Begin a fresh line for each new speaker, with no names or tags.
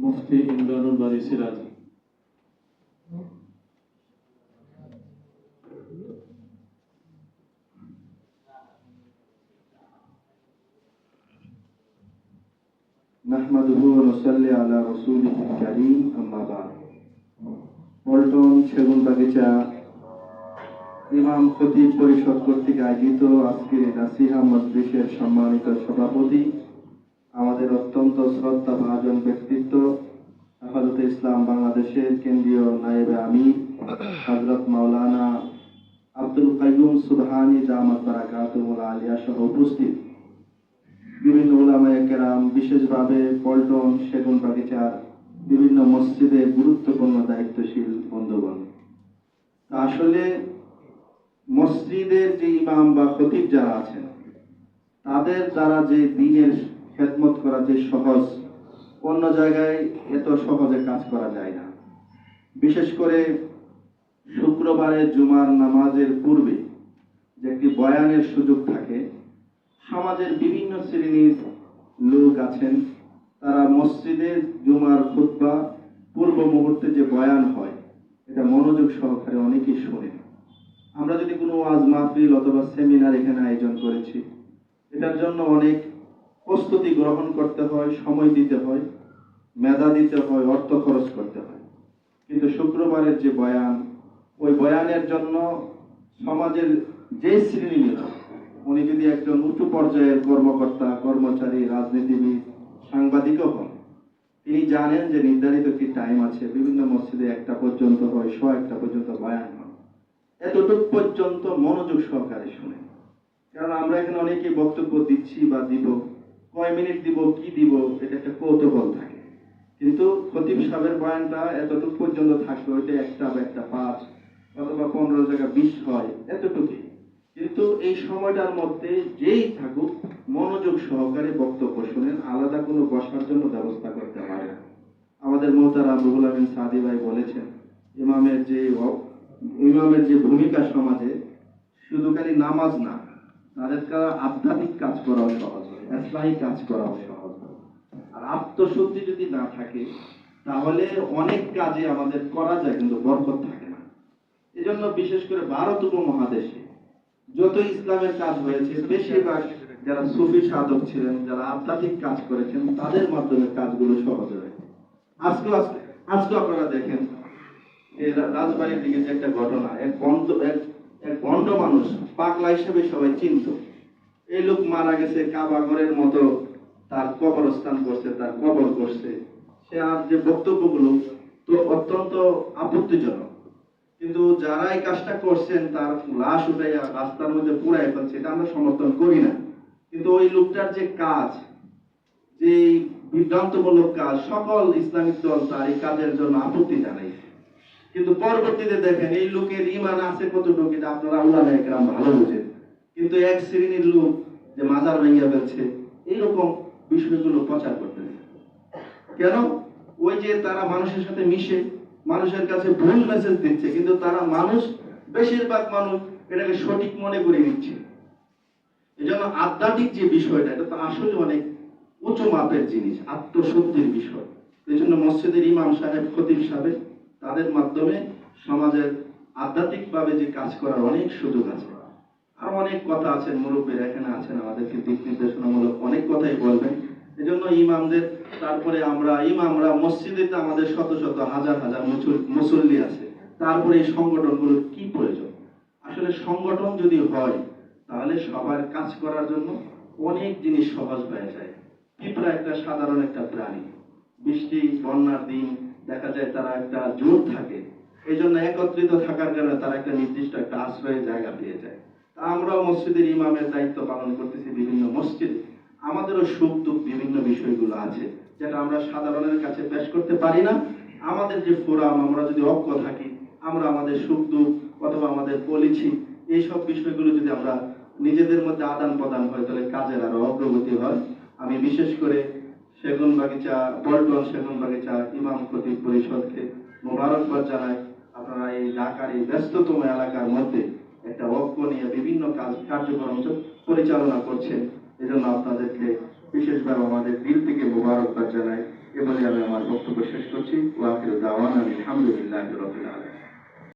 মুফতি ইমরানুল বারি সিরাজ।
রাসূলিহিল কারীম, আম্মা বা'দ। পল্টন সেগুন বাগিচা। ইমাম খতিব পরিষদ কর্তৃক আয়োজিত আজকের নাসিহা মজলিসের সম্মানিত সভাপতি আমাদের অত্যন্ত শ্রদ্ধা ভাজন ব্যক্তিত্ব হেফাজত ইসলাম বাংলাদেশের কেন্দ্রীয় নায়েবে আমির হযরত মাওলানা আব্দুল কাইয়ুম সুবহানি দামাত বারাকাতুহুল আলিয়া সহ উপস্থিত। বিভিন্ন ওলামায়ে কেরাম, বিশেষভাবে পল্টন, সেগুন বাগিচার, বিভিন্ন মসজিদে গুরুত্বপূর্ণ দায়িত্বশীল বন্ধুগণ। আসলে মসজিদের যে ইমাম বা খতিব যারা আছেন, তাদের দ্বারা যে দিনের খেদমত করা যে সহজ, অন্য জায়গায় এত সহজে কাজ করা যায় না। বিশেষ করে শুক্রবারে জুমার নামাজের পূর্বে যে একটি বয়ানের সুযোগ থাকে, সমাজের বিভিন্ন শ্রেণির লোক আছেন, তারা মসজিদে জুমার খুতবা পূর্ব মুহূর্তে যে বয়ান হয়, এটা মনোযোগ সহকারে অনেকেই শোনেন। আমরা যদি কোনো ওয়াজ মাহফিল অথবা সেমিনার এখানে আয়োজন করেছি, এটার জন্য অনেক প্রস্তুতি গ্রহণ করতে হয়, সময় দিতে হয়, মেধা দিতে হয়, অর্থ খরচ করতে হয়। কিন্তু শুক্রবারের যে বয়ান, ওই বয়ানের জন্য সমাজের যে শ্রেণির উনি যদি একজন উঁচু পর্যায়ের কর্মকর্তা, কর্মচারী, রাজনীতিবিদ, সাংবাদিকও হন, তিনি জানেন যে নির্ধারিত একটি টাইম আছে, বিভিন্ন মসজিদে একটা পর্যন্ত হয়, শো একটা পর্যন্ত বয়ান হয়। এতটুক পর্যন্ত মনোযোগ সহকারে শুনে কারণ আমরা এখানে অনেকে বক্তব্য দিচ্ছি বা দিব। কয় মিনিট দিব, কি দিব, এটা একটা কৌতূহল থাকে। কিন্তু খতিব সাহেবের বয়ানটা এতটুকু পর্যন্ত থাকবে ওইটা একটা বা একটা পাঁচ অথবা পনেরো জায়গা বিশ হয়, এতটুকুই। কিন্তু এই সময়টার মধ্যে যেই থাকুক, মনোযোগ সহকারে বক্তব্য শুনেন, আলাদা কোনো বসার জন্য ব্যবস্থা করতে পারে না। আমাদের মোহতারা রুহুল আমিন সাদি ভাই বলেছেন, ইমামের যে ইমামের যে ভূমিকা সমাজে, শুধু খালি নামাজ না, তাদের আধ্যাত্মিক কাজ করাও সহজ হয়। ইসলামী কাজ করাও সহজ আর আত্মশুদ্ধি যদি না থাকে, তাহলে অনেক কাজে আমাদের করা যায়, কিন্তু বরকত থাকে না। এজন্য বিশেষ করে ভারত উপমহাদেশে যত ইসলামের কাজ হয়েছে, বেশিরভাগ যারা সুফি সাধক ছিলেন, যারা আধ্যাত্মিক কাজ করেছেন, তাদের মাধ্যমে কাজগুলো সহজ হয়েছে আজকে, আজকেও আপনারা দেখেন রাজবাড়ির দিকে যে একটা ঘটনা, এক বন্ধ এক বন্ড মানুষ পাগলা হিসেবে সবাই চিনত। এই লোক মারা গেছে, কাবা ঘরের মতো। তার কবরস্থান করছে, তার কবর করছে। সে আর যে বক্তব্যগুলো, তো অত্যন্ত আপত্তিজনক। কিন্তু যারা এই কাজটা করছেন, তার লাশ উঠাইয়া রাস্তার মধ্যে পুরাই ফেলছে, এটা আমরা সমর্থন করি না। কিন্তু ওই লোকটার যে কাজ, যে বিভ্রান্তমূলক কাজ, সকল ইসলামিক দল তার এই কাজের জন্য আপত্তি জানাইছে। কিন্তু পরবর্তীতে দেখেন, এই লোকের ইমান আছে কতটুকু, এটা আপনারা আল্লাহ একরাম ভালো বুঝেন। কিন্তু এক শ্রেণির লোক যে মাজার ভেঙে ফেলছে, এইরকম বিষয়গুলো প্রচার করতেছে কেন? ওই যে তারা মানুষের সাথে মিশে, মানুষের কাছে ভুল মেসেজ দিচ্ছে, কিন্তু তারা মানুষ, বেশিরভাগ মানুষ এটাকে সঠিক মনে করে নিচ্ছে। এই জন্য আধ্যাত্মিক যে বিষয়টা, এটা তো আসলে অনেক উঁচু মাপের জিনিস, আত্মশুদ্ধির বিষয়। এই জন্য মসজিদের ইমাম সাহেব, খতিব সাহেব, তাদের মাধ্যমে সমাজের আধ্যাত্মিকভাবে যে কাজ করার অনেক সুযোগ আছে। আর অনেক কথা আছেন, মুরব্বীরা এখানে আছেন, আমাদেরকে দিক নির্দেশনামূলক অনেক কথাই বলবেন। এজন্য ইমামদের, তারপরে আমরা, ইমামরা মসজিদে তো আমাদের শত শত, হাজার হাজার মুসল্লি আছে। তারপরে এই সংগঠনগুলোর কি প্রয়োজন? আসলে সংগঠন যদি হয়, তাহলে সবার কাজ করার জন্য অনেক জিনিস সহজ হয়ে যায়। পিঁপড়া একটা সাধারণ একটা প্রাণী। বৃষ্টি, বন্যার দিন, দেখা যায় তারা একটা জোর থাকে। এই জন্য একত্রিত থাকার কারণে তারা একটা নির্দিষ্ট একটা আশ্রয়ের জায়গা পেয়ে যায়। আমরাও মসজিদের ইমামের দায়িত্ব পালন করতেছি বিভিন্ন মসজিদে। আমাদেরও সুখ দুঃখ বিভিন্ন বিষয়গুলো আছে, যেটা আমরা সাধারণের কাছে পেশ করতে পারি না। আমাদের যে ফোরাম, আমরা যদি অজ্ঞ থাকি, আমরা আমাদের সুখ দুঃখ অথবা আমাদের পলিসি, এইসব বিষয়গুলো যদি আমরা নিজেদের মধ্যে আদান প্রদান হয়, তাহলে কাজের আরও অগ্রগতি হয়। আমি বিশেষ করে সেগুন বাগিচা পল্টন সেগুন বাগিচা ইমাম খতিব পরিষদকে মোবারকবাদ জানাই। আপনারা এই ঢাকার এই ব্যস্ততম এলাকার মধ্যে একটা ঐক্য নিয়ে বিভিন্ন কাজ, কার্যক্রম পরিচালনা করছেন। এজন্য আপনাদেরকে বিশেষভাবে আমাদের দিল থেকে মোবারকবাদ জানাই। এ বলে আমি আমার বক্তব্য শেষ করছি। ওয়াকির দাওয়ান আলহামদুলিল্লাহ রবিল আলম